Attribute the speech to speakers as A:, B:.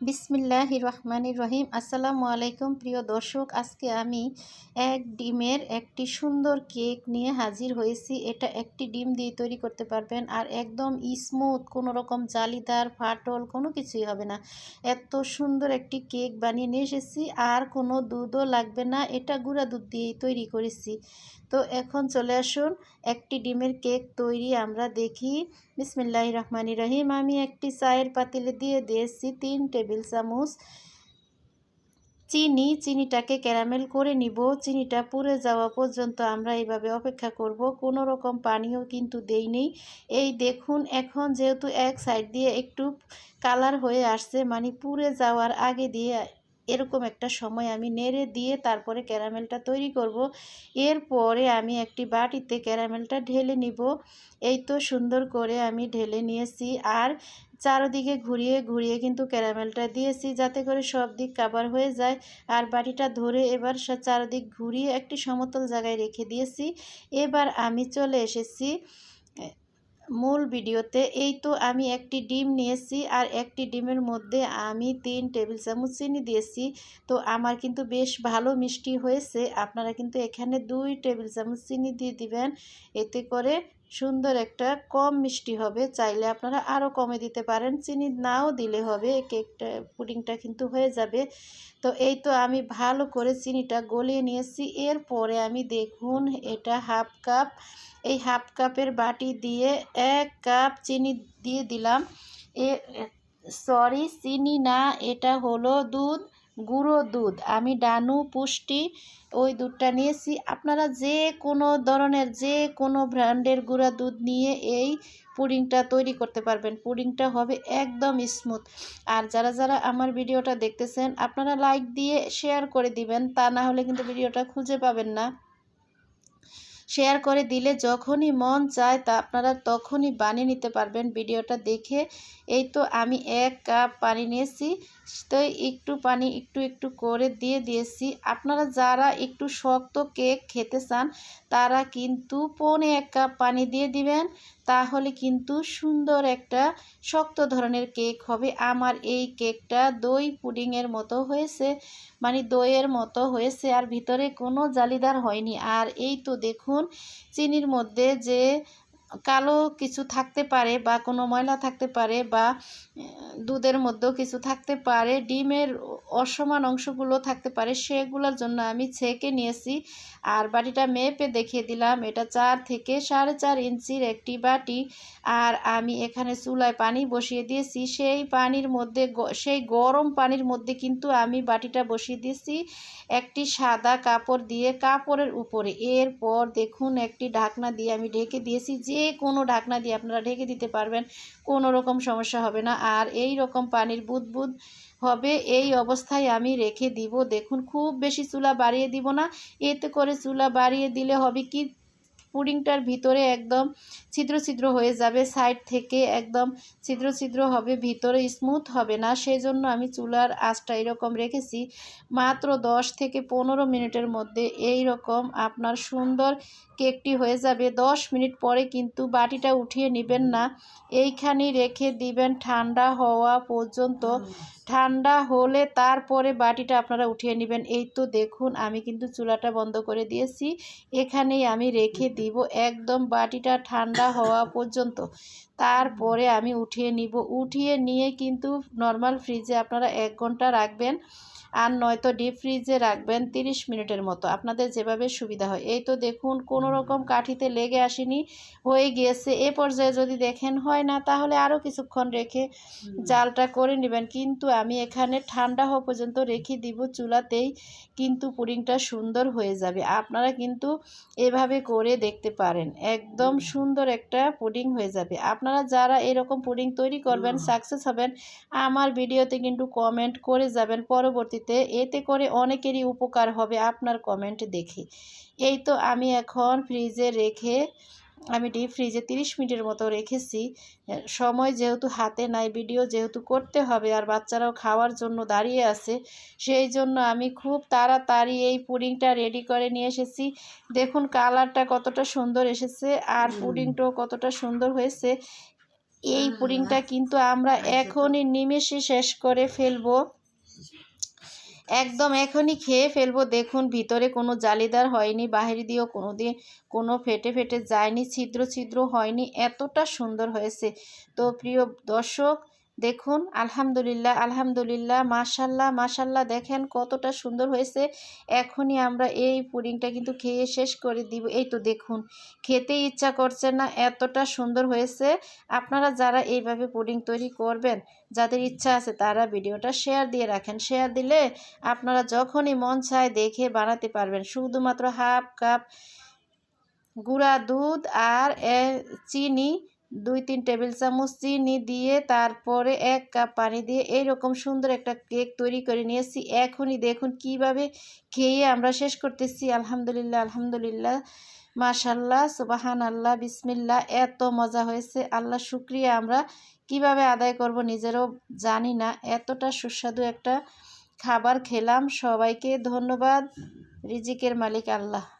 A: বিসমিল্লাহ রহমানির রহিম আসসালামু আলাইকুম প্রিয় দর্শক, আজকে আমি এক ডিমের একটি সুন্দর কেক নিয়ে হাজির হয়েছি। এটা একটি ডিম দিয়ে তৈরি করতে পারবেন আর একদম স্মুথ কোনো রকম জালিদার, ফাটল, কোনো কিছুই হবে না। এত সুন্দর একটি কেক বানিয়ে নিয়ে এসেছি, আর কোনো দুধও লাগবে না। এটা গুঁড়া দুধ দিয়েই তৈরি করেছি। তো এখন চলে আসুন, একটি ডিমের কেক তৈরি আমরা দেখি। বিসমিল্লাহ রহমানি রহিম আমি একটি চায়ের পাতিলে দিয়ে দিয়েছি তিন টেবিল চামচ। চিনি, চিনিটাকে ক্যারামেল করে নিব। চিনিটা পুড়ে যাওয়া পর্যন্ত আমরা এইভাবে অপেক্ষা করব। কোনো রকম পানিও কিন্তু নেই। এই দেখুন, এখন যেহেতু এক সাইড দিয়ে একটু কালার হয়ে আসছে মানে পুড়ে যাওয়ার আগে দিয়ে এরকম একটা সময় আমি নেড়ে দিয়ে তারপরে ক্যারামেলটা তৈরি করব। এরপরে আমি একটি বাটিতে ক্যারামেলটা ঢেলে নিব। এই তো সুন্দর করে আমি ঢেলে নিয়েছি। আর চারদিকে ঘুরিয়ে ঘুরিয়ে কিন্তু ক্যারামেলটা দিয়েছি যাতে করে সব দিক কাবার হয়ে যায়। আর বাটিটা ধরে এবার চারদিক ঘুরিয়ে একটি সমতল জায়গায় রেখে দিয়েছি। এবার আমি চলে এসেছি মূল ভিডিওতে, এই তো আমি একটি ডিম নিয়েছি আর একটি ডিমের মধ্যে আমি তিন টেবিল চামচ চিনি দিয়েছি। তো আমার কিন্তু বেশ ভালো মিষ্টি হয়েছে। আপনারা কিন্তু এখানে দুই টেবিল চামচ চিনি দিয়ে দিবেন। এতে করে সুন্দর একটা কম মিষ্টি হবে, চাইলে আপনারা আরও কমে দিতে পারেন। চিনি নাও দিলে হবে, কেকটা, পুডিংটা কিন্তু হয়ে যাবে। তো এই তো আমি ভালো করে চিনিটা গলিয়ে নিয়েছি। এরপরে আমি দেখুন, এটা হাফ কাপ, এই হাফ কাপের বাটি দিয়ে এক কাপ চিনি দিয়ে দিলাম। এ, সরি, চিনি না, এটা হলো দুধ। গুঁড়ো দুধ। আমি ডানু, পুষ্টি, ওই দুধটা নিয়েছি। আপনারা যে কোনো ধরনের, যে কোনো ব্র্যান্ডের গুঁড়া দুধ নিয়ে এই পুডিংটা তৈরি করতে পারবেন। পুডিংটা হবে একদম স্মুথ। আর যারা যারা আমার ভিডিওটা দেখতেছেন, আপনারা লাইক দিয়ে শেয়ার করে দিবেন। তা না হলে কিন্তু ভিডিওটা খুঁজে পাবেন না। শেয়ার করে দিলে যখনই মন চায় তা আপনারা তখনই বানিয়ে নিতে পারবেন ভিডিওটা দেখে। এই তো আমি এক কাপ পানি নিয়েছি, তো একটু পানি একটু একটু করে দিয়ে দিয়েছি। আপনারা যারা একটু শক্ত কেক খেতে চান, তারা কিন্তু পনে এক কাপ পানি দিয়ে দিবেন। তাহলে কিন্তু সুন্দর একটা শক্ত ধরনের কেক হবে। আমার এই কেকটা দই পুডিংয়ের মতো হয়েছে মানে দইয়ের মতো হয়েছে আর ভিতরে কোনো জালিদার হয়নি। আর এই তো দেখুন, চিনির মধ্যে যে কালো কিছু থাকতে পারে বা কোনো ময়লা থাকতে পারে বা দুধের মধ্যেও কিছু থাকতে পারে, ডিমের অসমান অংশগুলো থাকতে পারে, সেগুলোর জন্য আমি ছেঁকে নিয়েছি। আর বাটিটা মেপে দেখিয়ে দিলাম, এটা চার থেকে সাড়ে চার ইঞ্চির একটি বাটি। আর আমি এখানে চুলায় পানি বসিয়ে দিয়েছি, সেই পানির মধ্যে সেই গরম পানির মধ্যে কিন্তু আমি বাটিটা বসিয়ে দিয়েছি একটি সাদা কাপড় দিয়ে কাপড়ের উপরে। এরপর দেখুন একটি ঢাকনা দিয়ে আমি ঢেকে দিয়েছি, যে কোনো ঢাকনা দিয়ে আপনারা ঢেকে দিতে পারবেন, কোনো রকম সমস্যা হবে না। আর এই রকম পানির বুদবুদ হবে, এই অবস্থায় আমি রেখে দিব। দেখুন, খুব বেশি চুলা বাড়িয়ে দিব না। এতে করে চুলা বাড়িয়ে দিলে হবে কি? পুডিংটার ভিতরে একদম ছিদ্র ছিদ্র হয়ে যাবে সাইড থেকে একদম ছিদ্র ছিদ্র হবে, ভিতরে স্মুথ হবে না। সেই জন্য আমি চুলার আঁচটা এরকম রেখেছি, মাত্র দশ থেকে পনেরো মিনিটের মধ্যে এই রকম আপনার সুন্দর কেকটি হয়ে যাবে। দশ মিনিট পরে কিন্তু বাটিটা উঠিয়ে নেবেন না, এইখানেই রেখে দিবেন ঠান্ডা হওয়া পর্যন্ত। ঠান্ডা হলে তারপরে বাটিটা আপনারা উঠিয়ে নেবেন। এই তো দেখুন, আমি কিন্তু চুলাটা বন্ধ করে দিয়েছি, এখানেই আমি রেখে দিব, একদম বাটিটা ঠান্ডা হওয়া পর্যন্ত। তারপরে আমি উঠিয়ে নিব। উঠিয়ে নিয়ে কিন্তু নর্মাল ফ্রিজে আপনারা এক ঘণ্টা রাখবেন। আর নয়তো ডিপ ফ্রিজে রাখবেন 30 মিনিটের মতো। আপনাদের যেভাবে সুবিধা হয়। এই তো দেখুন কোনো রকম কাঠিতে লেগে আসেনি হয়ে গিয়েছে। এ পর্যায়ে যদি দেখেন হয় না তাহলে আরও কিছুক্ষণ রেখে জালটা করে নেবেন। কিন্তু আমি এখানে ঠান্ডা হওয়া পর্যন্ত রেখে দিব চুলাতেই কিন্তু পুডিংটা সুন্দর হয়ে যাবে। আপনারা কিন্তু এভাবে করে দেখতে পারেন। একদম সুন্দর একটা পুডিং হয়ে যাবে। আপনারা যারা এরকম পুডিং তৈরি করবেন সাকসেস হবেন আমার ভিডিওতে কিন্তু কমেন্ট করে যাবেন। পরবর্তীতে পরবর্তীতে এতে করে অনেকেরই উপকার হবে আপনার কমেন্ট দেখে। এই তো আমি এখন ফ্রিজে রেখে আমি ডিপ ফ্রিজে 30 মিনিটের মতো রেখেছি। সময় যেহেতু হাতে নাই ভিডিও যেহেতু করতে হবে আর বাচ্চারাও খাওয়ার জন্য দাঁড়িয়ে আছে সেই জন্য আমি খুব তাড়াতাড়ি এই পুডিংটা রেডি করে নিয়ে এসেছি। দেখুন কালারটা কতটা সুন্দর এসেছে আর পুডিংটাও কতটা সুন্দর হয়েছে। এই পুডিংটা কিন্তু আমরা এখনই নিমেষে শেষ করে ফেলব। একদম এখনই খেয়ে ফেলব। দেখুন, ভিতরে কোনো জালিদার হয়নি, বাহির দিয়েও কোনো দিয়ে কোনো ফেটে ফেটে যায়নি, ছিদ্র ছিদ্র হয়নি, এতটা সুন্দর হয়েছে। তো প্রিয় দর্শক দেখুন, আলহামদুলিল্লাহ আলহামদুলিল্লাহ, মাশাল্লাহ মাশাল্লাহ, দেখেন কতটা সুন্দর হয়েছে। এখনই আমরা এই পুডিংটা কিন্তু খেয়ে শেষ করে দিব। এই তো দেখুন, খেতে ইচ্ছা করছে না, এতটা সুন্দর হয়েছে। আপনারা যারা এইভাবে পুডিং তৈরি করবেন, যাদের ইচ্ছা আছে তারা ভিডিওটা শেয়ার দিয়ে রাখেন। শেয়ার দিলে আপনারা যখনই মন চায় দেখে বানাতে পারবেন। শুধুমাত্র হাফ কাপ গুঁড়া দুধ আর চিনি দুই তিন টেবিল চামচ চিনি দিয়ে তারপরে এক কাপ পানি দিয়ে এইরকম সুন্দর একটা কেক তৈরি করে নিয়েছি। এখনই দেখুন কীভাবে খেয়ে আমরা শেষ করতেছি। আলহামদুলিল্লাহ আলহামদুলিল্লাহ। মাশাল্লাহ সুবাহান আল্লাহ বিসমিল্লা এত মজা হয়েছে। আল্লাহ শুক্রিয়া, আমরা কীভাবে আদায় করব নিজেরও জানি না। এতটা সুস্বাদু একটা খাবার খেলাম। সবাইকে ধন্যবাদ। রিজিকের মালিক আল্লাহ।